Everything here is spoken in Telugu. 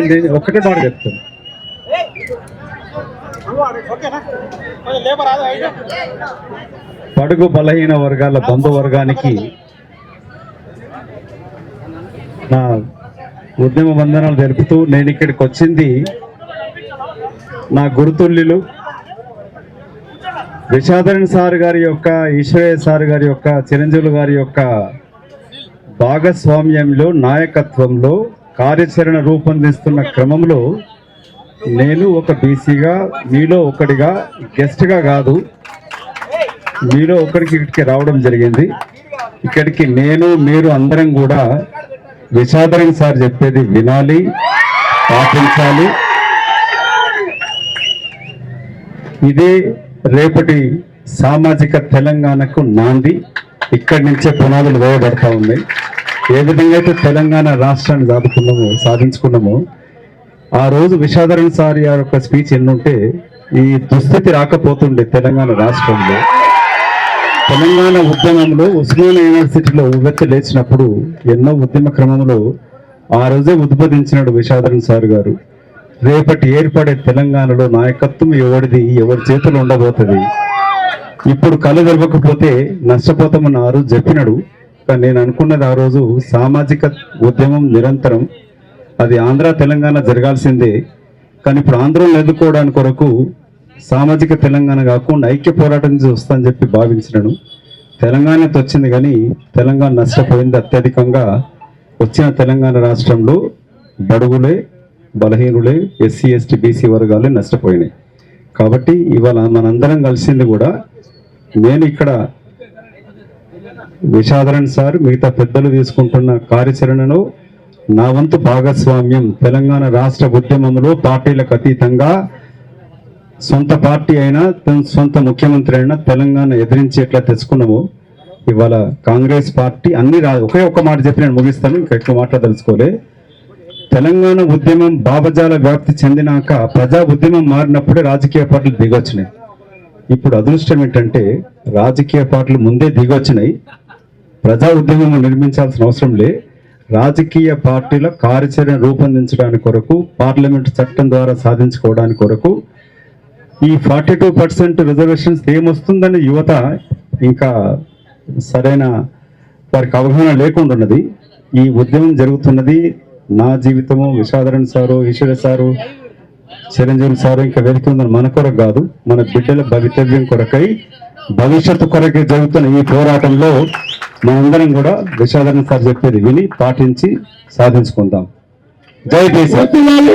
నేను ఒక్కటే మాట చెప్తాను. పడుగు బలహీన వర్గాల బంధు వర్గానికి నా ఉద్యమ వందనాలు తెలుపుతూ నేను ఇక్కడికి వచ్చింది నా గురుతుల్యులు విషాదరణ్ సార్ గారి యొక్క ఈశ్వరయ్య సార్ గారి యొక్క చిరంజీవులు గారి యొక్క భాగస్వామ్యంలో నాయకత్వంలో కార్యాచరణ రూపొందిస్తున్న క్రమంలో నేను ఒక బీసీగా మీలో ఒకటిగా గెస్ట్గా కాదు మీలో ఒకరికి ఇక్కడికి రావడం జరిగింది. ఇక్కడికి నేను మీరు అందరం కూడా విషాదరం సార్ చెప్పేది వినాలి పాటించాలి. ఇదే రేపటి సామాజిక తెలంగాణకు నాంది. ఇక్కడి నుంచే పునాదులు వేయబడతా ఉన్నాయి. ఏ విధంగా అయితే తెలంగాణ రాష్ట్రాన్ని సాధుకున్నామో సాధించుకున్నామో ఆ రోజు విషాదరణ్ సారి ఆ యొక్క స్పీచ్ ఎన్నుంటే ఈ దుస్థితి రాకపోతుండే తెలంగాణ రాష్ట్రంలో. తెలంగాణ ఉద్యమంలో ఉస్మానియా యూనివర్సిటీలో ఉవ్వెత్తి లేచినప్పుడు ఎన్నో ఉద్యమ క్రమంలో ఆ రోజే ఉద్బోధించినాడు విషాదరణ్ సార్ గారు. రేపటి ఏర్పడే తెలంగాణలో నాయకత్వం ఎవరిది ఎవరి చేతులు ఉండబోతుంది? ఇప్పుడు కళ్ళు తెలవకపోతే నష్టపోతామని ఆ రోజు చెప్పినాడు. కానీ నేను అనుకున్నది ఆ రోజు సామాజిక ఉద్యమం నిరంతరం. అది ఆంధ్ర తెలంగాణ జరగాల్సిందే. కానీ ఇప్పుడు ఆంధ్రను ఎదుర్కోవడానికి కొరకు సామాజిక తెలంగాణ కాకుండా ఐక్య పోరాటం నుంచి వస్తుందని చెప్పి భావించినాను. తెలంగాణతో వచ్చింది కానీ తెలంగాణ నష్టపోయింది అత్యధికంగా. వచ్చిన తెలంగాణ రాష్ట్రంలో బడుగులే బలహీనులే ఎస్సీ ఎస్టీ బీసీ వర్గాలే నష్టపోయినాయి. కాబట్టి ఇవాళ మనందరం కలిసింది కూడా నేను ఇక్కడ విషాదరణ్ సార్ మిగతా పెద్దలు తీసుకుంటున్న కార్యాచరణలో నా వంతు భాగస్వామ్యం తెలంగాణ రాష్ట్ర ఉద్యమంలో పార్టీలకు అతీతంగా సొంత పార్టీ అయినా తన సొంత ముఖ్యమంత్రి అయినా తెలంగాణ ఎదిరించి ఎట్లా తెచ్చుకున్నామో. ఇవాళ కాంగ్రెస్ పార్టీ అన్ని రా ఒకే ఒక్క మాట చెప్పి నేను ముగిస్తాను ఇంకా ఎక్కువ మాట్లాడదలుచుకోలే. తెలంగాణ ఉద్యమం బాబజాల వ్యాప్తి చెందినాక ప్రజా ఉద్యమం మారినప్పుడే రాజకీయ పార్టీలు దిగొచ్చినాయి. ఇప్పుడు అదృష్టం ఏంటంటే రాజకీయ పార్టీలు ముందే దిగొచ్చినాయి. ప్రజా ఉద్యమం నిర్మించాల్సిన అవసరం లే. రాజకీయ పార్టీల కార్యాచరణ రూపొందించడానికి కొరకు పార్లమెంట్ చట్టం ద్వారా సాధించుకోవడానికి కొరకు ఈ ఫార్టీ టూ పర్సెంట్ రిజర్వేషన్స్ ఏమొస్తుందని యువత ఇంకా సరైన వారికి అవగాహన లేకుండా ఉన్నది. ఈ ఉద్యమం జరుగుతున్నది. నా జీవితము విషాదరణ్ sir Eshwara sir Chiranjeevi sir ఇంకా వెళ్తుందని మన కొరకు కాదు మన బిడ్డల భవితవ్యం కొరకై భవిష్యత్తు కొరకై జరుగుతున్న ఈ పోరాటంలో మనందరం కూడా విషాదరణ సార్ చెప్పేది విని పాటించి సాధించుకుందాం. జై దేశం